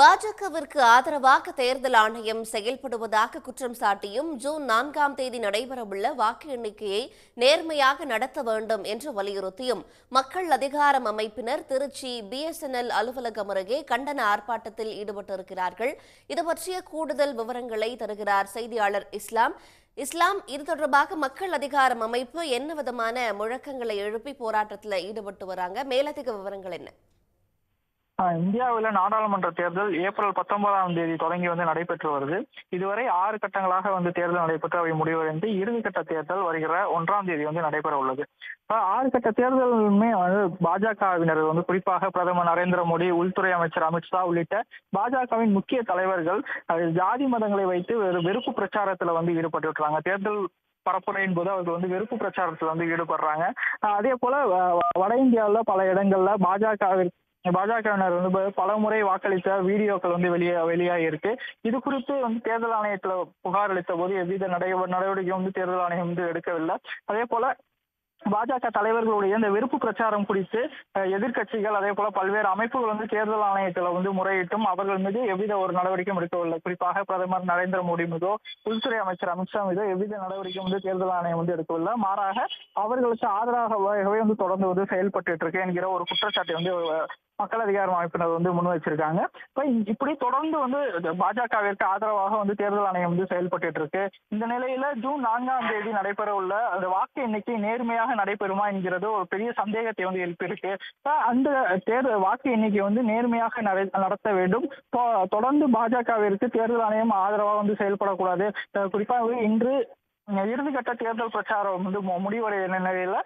பாஜகவிற்கு ஆதரவாக தேர்தல் ஆணையம் செயல்படுவதாக குற்றம் சாட்டியும் ஜூன் நான்காம் தேதி நடைபெறவுள்ள வாக்கு எண்ணிக்கையை நேர்மையாக நடத்த வேண்டும் என்று வலியுறுத்தியும் மக்கள் அதிகாரம் அமைப்பினர் திருச்சி பிஎஸ்என்எல் அலுவலகம் அருகே கண்டன ஆர்ப்பாட்டத்தில் ஈடுபட்டிருக்கிறார்கள். இது பற்றிய கூடுதல் விவரங்களை தருகிறார் செய்தியாளர் இஸ்லாம். இஸ்லாம் இது தொடர்பாக மக்கள் அதிகாரம் அமைப்பு என்ன விதமான முழக்கங்களை எழுப்பி போராட்டத்தில் ஈடுபட்டு வராங்க. மேலதிக விவரங்கள் என்ன? இந்தியாவில் நாடாளுமன்ற தேர்தல் ஏப்ரல் பத்தொன்பதாம் தேதி தொடங்கி வந்து நடைபெற்று வருது. இதுவரை ஆறு கட்டங்களாக வந்து தேர்தல் நடைபெற்று அவை முடிவடைந்து இறுதிக்கட்ட தேர்தல் வருகிற ஒன்றாம் தேதி வந்து நடைபெற உள்ளது. ஆறு கட்ட தேர்தலுமே வந்து பாஜகவினர் வந்து குறிப்பாக பிரதமர் நரேந்திர மோடி உள்துறை அமைச்சர் அமித்ஷா உள்ளிட்ட பாஜகவின் முக்கிய தலைவர்கள் ஜாதி மதங்களை வைத்து வெறுப்பு பிரச்சாரத்துல வந்து ஈடுபட்டு விட்டுறாங்க தேர்தல் பரப்புரையின் போது அவர்கள் வந்து வெறுப்பு பிரச்சாரத்துல வந்து ஈடுபடுறாங்க. அதே போல வட இந்தியாவுல பல இடங்கள்ல பாஜகவிற்கு பாஜகவினர் வந்து பல முறை வாக்களித்த வீடியோக்கள் வந்து வெளியே வெளியாகி இருக்கு இது குறித்து வந்து தேர்தல் ஆணையத்துல புகார் அளித்த போது எவ்வித நடை நடவடிக்கை வந்து தேர்தல் ஆணையம் வந்து எடுக்கவில்லை. அதே போல பாஜக தலைவர்களுடைய இந்த வெறுப்பு பிரச்சாரம் குறித்து எதிர்கட்சிகள் எதிர்க்கட்சிகள் அதே போல பல்வேறு அமைப்புகள் வந்து தேர்தல் ஆணையத்துல வந்து முறையிட்டும் அவர்கள் மீது எவ்வித ஒரு நடவடிக்கையும் எடுக்கவில்லை. குறிப்பாக பிரதமர் நரேந்திர மோடி மீதோ உள்துறை அமைச்சர் அமித்ஷா மீதோ எவ்வித நடவடிக்கையும் வந்து தேர்தல் ஆணையம் வந்து எடுக்கவில்லை. மாறாக அவர்களுக்கு ஆதரவாகவே வந்து தொடர்ந்து வந்து செயல்பட்டு இருக்கு என்கிற ஒரு குற்றச்சாட்டை வந்து மக்கள் அதிகார அமைப்பினர் வந்து முன் வச்சிருக்காங்க இப்ப இப்படி தொடர்ந்து வந்து பாஜகவிற்கு ஆதரவாக வந்து தேர்தல் ஆணையம் வந்து செயல்பட்டு இருக்கு இந்த நிலையில ஜூன் நான்காம் தேதி நடைபெற உள்ள அந்த வாக்கு எண்ணிக்கை நேர்மையாக நடைபெறுமா என்கிறது ஒரு பெரிய சந்தேகத்தை வந்து எழுப்பியிருக்கு. அந்த தேர்தல் வாக்கு எண்ணிக்கை வந்து நேர்மையாக நடத்த வேண்டும். தொடர்ந்து பாஜகவிற்கு தேர்தல் ஆணையம் ஆதரவாக வந்து செயல்படக்கூடாது. குறிப்பாக இன்று இறுதிக்கட்ட தேர்தல் பிரச்சாரம் வந்து முடிவடைய நிலையில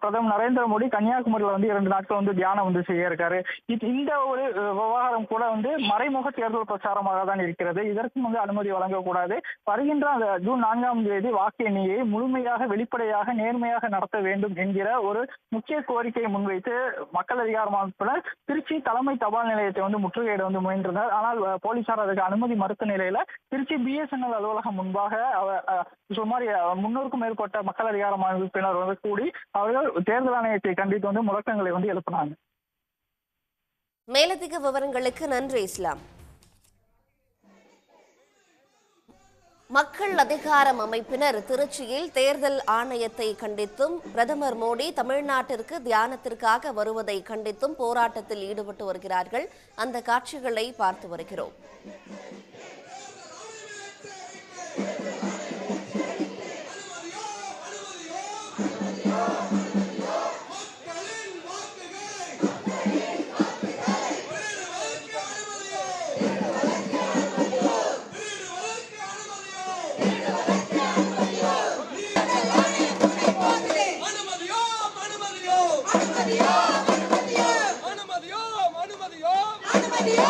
பிரதமர் நரேந்திர மோடி கன்னியாகுமரியில வந்து இரண்டு நாட்கள் வந்து தியானம் வந்து செய்ய இருக்காரு. இந்த ஒரு விவகாரம் கூட வந்து மறைமுக தேர்தல் பிரச்சாரமாக தான் இருக்கிறது. இதற்கும் வந்து அனுமதி வழங்கக்கூடாது. வருகின்ற அந்த ஜூன் நான்காம் தேதி வாக்கு எண்ணியை முழுமையாக வெளிப்படையாக நேர்மையாக நடத்த வேண்டும் என்கிற ஒரு முக்கிய கோரிக்கையை முன்வைத்து மக்கள் அதிகார அமைப்பினர் திருச்சி தலைமை தபால் நிலையத்தை வந்து முற்றுகையிட வந்து முயன்றனர் ஆனால் போலீசார் அதுக்கு அனுமதி மறுத்த நிலையில திருச்சி பிஎஸ்என்எல் அலுவலகம் முன்பாக அவ- சுமார் முன்னூறுக்கும் மேற்பட்ட மக்கள் அதிகார அமைப்பினர் வந்து கூடி அவர்கள் தேர்தல் ஆணையத்தை கண்டித்து வந்து முழக்கங்களை வந்து எழுப்பினாங்க. மேலதிக விவரங்களுக்கு நன்றி இஸ்லாம். மக்கள் அதிகாரம் அமைப்பினர் திருச்சியில் தேர்தல் ஆணையத்தை கண்டித்தும் பிரதமர் மோடி தமிழ்நாட்டிற்கு தியானத்திற்காக வருவதை கண்டித்தும் போராட்டத்தில் ஈடுபட்டு வருகிறார்கள். அந்த காட்சிகளை பார்த்து வருகிறோம். அனுமதியோ அனுமதியோ